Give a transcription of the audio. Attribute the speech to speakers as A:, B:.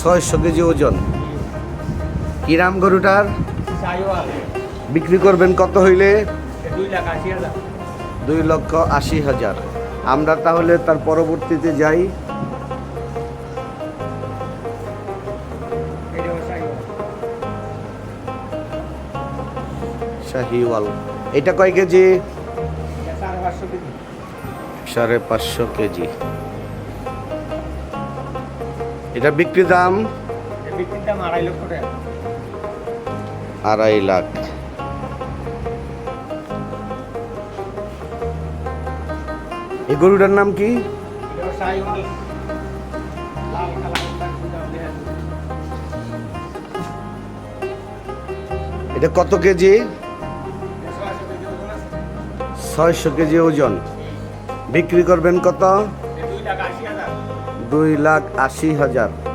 A: ছয়শো কেজি ওজন। কিরাম গরুটার বিক্রি করবেন কত হইলে?
B: দুই
A: লক্ষ আশি হাজার। আমরা তাহলে তার পরবর্তীতে যাই। শাহিওয়াল। এটা কয় কেজি?
B: সাড়ে পাঁচশো কেজি।
A: এটা বিক্রি দাম?
B: আড়াই
A: লাখ। এই গরুটার নাম কি? এটা কত কেজি? ছয়শো কেজি ওজন। বিক্রি করবেন কত? দুই লাখ আশি হাজার।